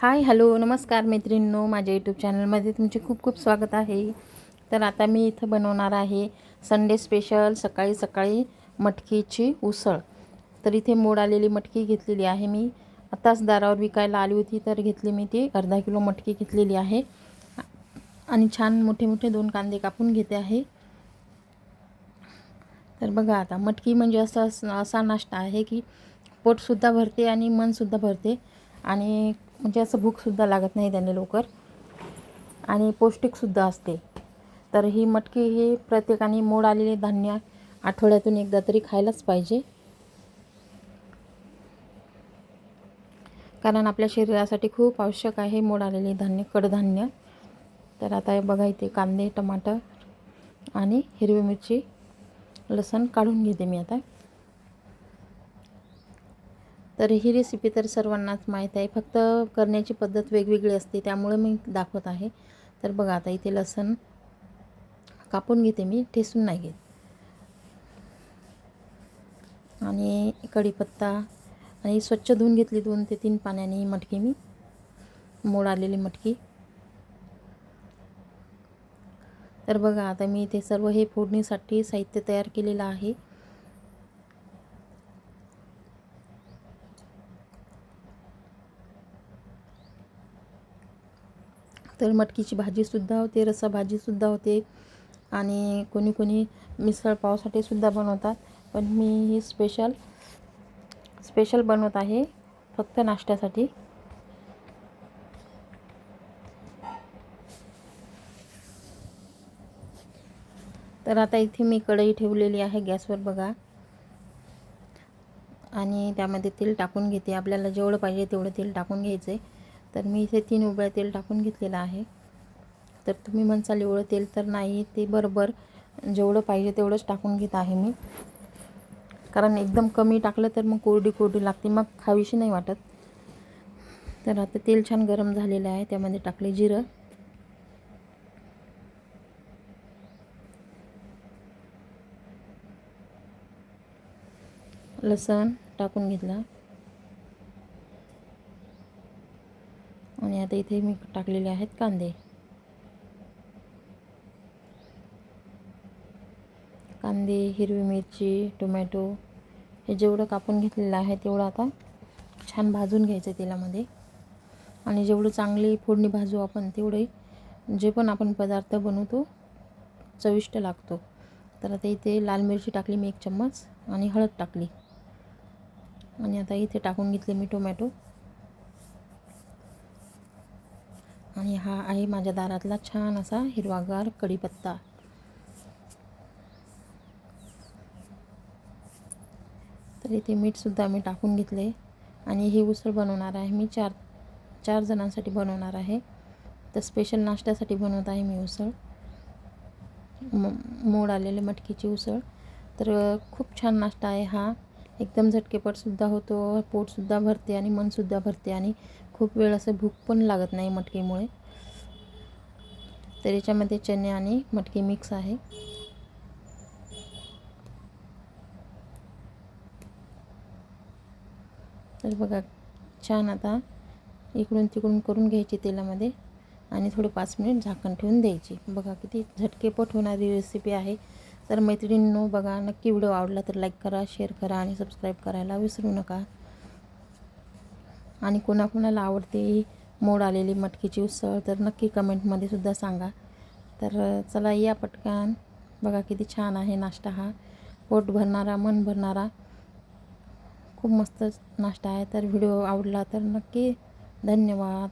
Hi hello नमस्कार मैत्रिणींनो. माझ्या यूट्यूब चॅनलमध्ये तुमचे खूप खूप स्वागत आहे. तर आता मी इथं बनवणार आहे संडे स्पेशल सकाळी सकाळी मटकीची उसळ. तर इथे मोड आलेली मटकी घेतलेली आहे मी. आत्ताच दारावर विकायला आली होती तर घेतली मी ती. अर्धा किलो मटकी घेतलेली आहे. आणि छान मोठे मोठे दोन कांदे कापून घेते आहे. तर बघा आता मटकी म्हणजे असं असा नाश्ता आहे की पोटसुद्धा भरते आणि मनसुद्धा भरते. आणि म्हणजे असं भूकसुद्धा लागत नाही त्याने लवकर. आणि पौष्टिकसुद्धा असते. तर ही मटकी ही प्रत्येकाने मोड आलेले धान्य आठवड्यातून एकदा तरी खायलाच पाहिजे. कारण आपल्या शरीरासाठी खूप आवश्यक आहे मोड आलेले धान्य कडधान्य. तर आता बघा इथे कांदे टमाटर आणि हिरवी मिरची लसण काढून घेते मी आता. तर ही रेसिपी तर सर्वांनाच माहीत आहे. फक्त करण्याची पद्धत वेगवेगळी असते त्यामुळे मी दाखवत आहे. तर बघा आता इथे लसण कापून घेते मी ठेसून नाही घेत. आणि कढीपत्ता आणि स्वच्छ धुवून घेतली दोन ते तीन पाण्याने मटकी मी मोड आलेली मटकी. तर बघा आता मी इथे सर्व हे फोडणीसाठी साहित्य तयार केलेलं आहे. तर मटकीची भाजीसुद्धा होते रस्सा भाजीसुद्धा होते आणि कोणी कोणी मिसळ पावसाठी सुद्धा बनवतात. पण मी ही स्पेशल स्पेशल बनवत आहे फक्त नाश्त्यासाठी. तर आता इथे मी कढई ठेवलेली आहे गॅसवर बघा. आणि त्यामध्ये तेल टाकून घेते. आपल्याला जेवढं पाहिजे तेवढं तेल टाकून घ्यायचं आहे तर मी इथे तीन उबळ्या तेल टाकून घेतलेलं आहे. तर तुम्ही म्हणसाल एवढं तेल तर नाही ते बरोबर जेवढं पाहिजे तेवढंच टाकून घेत आहे मी. कारण एकदम कमी टाकलं तर मग कोरडी कोरडी लागते मग खावीशी नाही वाटत. तर आता तेल छान गरम झालेलं आहे त्यामध्ये टाकले जिरं. लसण टाकून घेतला. आणि आता इथे मी टाकलेले आहेत कांदे. कांदे हिरवी मिरची टोमॅटो हे जेवढं कापून घेतलेलं आहे तेवढं आता छान भाजून घ्यायचं तेलामध्ये. आणि जेवढं चांगली फोडणी भाजू आपण तेवढे जे पण आपण पदार्थ बनवतो चविष्ट लागतो. तर आता इथे लाल मिरची टाकली मी एक चम्मच आणि हळद टाकली. आणि आता इथे टाकून घेतले मी टोमॅटो. आणि हा आहे माझ्या दारातला छान असा हिरवागार कढीपत्ता. तर इथे मीठसुद्धा मी टाकून घेतले आणि ही उसळ बनवणार आहे मी चार चार जणांसाठी बनवणार आहे. तर स्पेशल नाश्त्यासाठी बनवत आहे मी उसळ. म मोड आलेले मटकीची उसळ. तर खूप छान नाश्ता आहे हा. एकदम झटकेपटसुद्धा होतो पोटसुद्धा भरते आणि मनसुद्धा भरते आणि खूप वेळ असं भूक पण लागत नाही मटकीमुळे. तर याच्यामध्ये चणे आणि मटकी मिक्स आहे. तर बघा छान आता इकडून तिकडून करून घ्यायची तेलामध्ये आणि थोडे पाच मिनिट झाकण ठेवून द्यायची. बघा किती झटकेपट होणारी रेसिपी आहे. तर मैत्रिणींनो बघा नक्की व्हिडिओ आवडला तर लाईक करा शेअर करा आणि सबस्क्राईब करायला विसरू नका. आणि कोणाकोणाला आवडते मोड आलेली मटकीची उसळ तर नक्की कमेंटमध्ये सुद्धा सांगा. तर चला या पटकन. बघा किती छान आहे नाश्ता हा. पोट भरणारा मन भरणारा. खूप मस्त नाश्ता आहे. तर व्हिडिओ आवडला तर नक्की धन्यवाद.